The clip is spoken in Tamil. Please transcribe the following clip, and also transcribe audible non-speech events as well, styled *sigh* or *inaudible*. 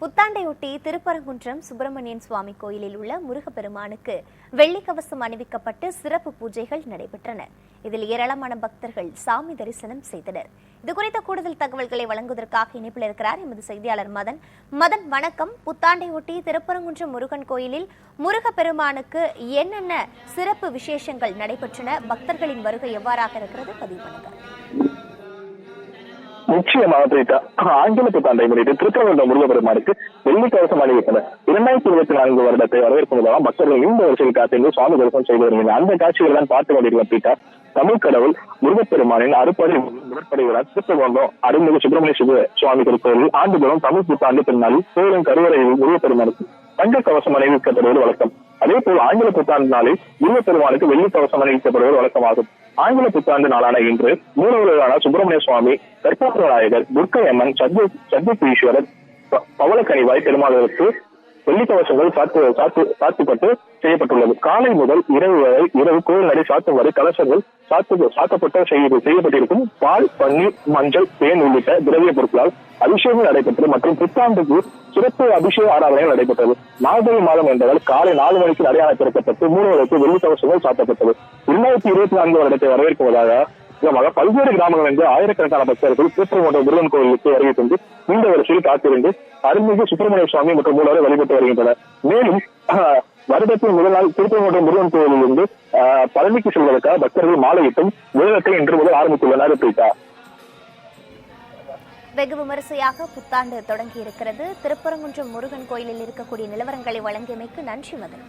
புத்தாண்டையொட்டி திருப்பரங்குன்றம் சுப்பிரமணியன் சுவாமி கோயிலில் உள்ள முருகப்பெருமானுக்கு வெள்ளிக்கவசம் அணிவிக்கப்பட்டு சிறப்பு பூஜைகள் நடைபெற்றன. இதில் ஏராளமான பக்தர்கள் சாமி தரிசனம் செய்தனர். இது குறித்த கூடுதல் தகவல்களை வழங்குவதற்காக இணைப்பில் இருக்கிறார் எமது செய்தியாளர் மதன். மதன் வணக்கம். புத்தாண்டையொட்டி திருப்பரங்குன்றம் முருகன் கோயிலில் முருகப்பெருமானுக்கு என்னென்ன சிறப்பு விசேஷங்கள் நடைபெற்றன? பக்தர்களின் வருகை எவ்வாறாக இருக்கிறது? பதிவு பண்ணுங்கள். நிச்சயமாக பிரீதா ஆங்கில புத்தாண்டை முன்னிட்டு திருப்பரங்குன்றம் முருகப்பெருமானுக்கு வெள்ளி கவசம் அணிவித்தனர். இரண்டாயிரத்தி இருபத்தி நான்கு வருடத்தை வரவேற்கும் விதமாக மக்கள் இந்த வருஷத்தில் காத்திருந்து சுவாமி தரிசனம் செய்து வருகின்றனர். அந்த காட்சிகள் தான் பார்த்து கொண்டிருக்கிறோம் பிரீதா தமிழ் கடவுள் முருகப்பெருமானின் அறுப்படை முதற்படை விழா அருள்மிகு சுப்பிரமணிய சிவ சுவாமி திருக்கோவில் ஆண்டுதோறும் தமிழ் புத்தாண்டு திருநாளில் கோவிலும் கருவறையில் முருகப்பெருமானுக்கு தங்க கவசம் அணிவிக்கப்படுவது வழக்கம். அதே போல் ஆங்கில புத்தாண்டு நாளில் முருகப்பெருமானுக்கு வெள்ளி கவசம் அணிவிக்கப்படுவது வழக்கமாகும். ஆங்கில புத்தாண்டு நாளான இன்று மூலவர்களான சுப்பிரமணிய சுவாமி கற்பூர நாயகர் துர்க்கையம்மன் சத்ய சத்யபீஸ்வரர் ப- பவளக்கனிவாய் பெருமாளுக்கு வெள்ளிக்கவசங்கள் சாத்து சாத்து சாத்துப்பட்டு செய்யப்பட்டுள்ளது. காலை முதல் இரவு வரை இரவு கோயில் நடை சாத்தும் வரை கலசங்கள் சாத்து சாத்தப்பட்ட செய்ய செய்யப்பட்டிருக்கும் பால் பன்னீர் மஞ்சள் தேன் உள்ளிட்ட திரவிய பொருட்களால் அபிஷேகம் நடைபெற்றது மற்றும் புத்தாண்டுக்கு சிறப்பு அபிஷேக ஆராதனைகள் நடைபெற்றது. மார்கழி மாதம் என்பதால் காலை நாலு மணிக்கு அடையாளம் திறக்கப்பட்டு மூலவருக்கு வெள்ளி கவசங்கள் சாத்தப்பட்டது. இரண்டாயிரத்தி இருபத்தி நான்கு வருடத்தை வரவேற்பதாக விதமாக பல்வேறு கிராமங்களிலிருந்து ஆயிரக்கணக்கான பக்தர்கள் திருப்பரங்குன்ற முருகன் கோயிலுக்கு வருகை தந்து நீண்ட வரிசையில் காத்திருந்து அருள்மிகு சுப்பிரமணிய சுவாமி மற்றும் மூலவரை வழிபட்டு வருகின்றனர். மேலும் *clears throat* வருடத்தின் முதல் நாள் திருப்பரங்குன்ற முருகன் கோயிலில் இருந்து ஆஹ், பழனிக்கு செல்வதற்காக பக்தர்கள் மாலையிட்டும் விரதத்தை இன்று முதல் ஆரம்பித்துள்ளனர் பிரீதா வெகு விமரிசையாக புத்தாண்டு தொடங்கி இருக்கிறது திருப்பரங்குன்றம் முருகன் கோயிலில் இருக்கக்கூடிய நிலவரங்களை வழங்கியமைக்கு நன்றி மதன்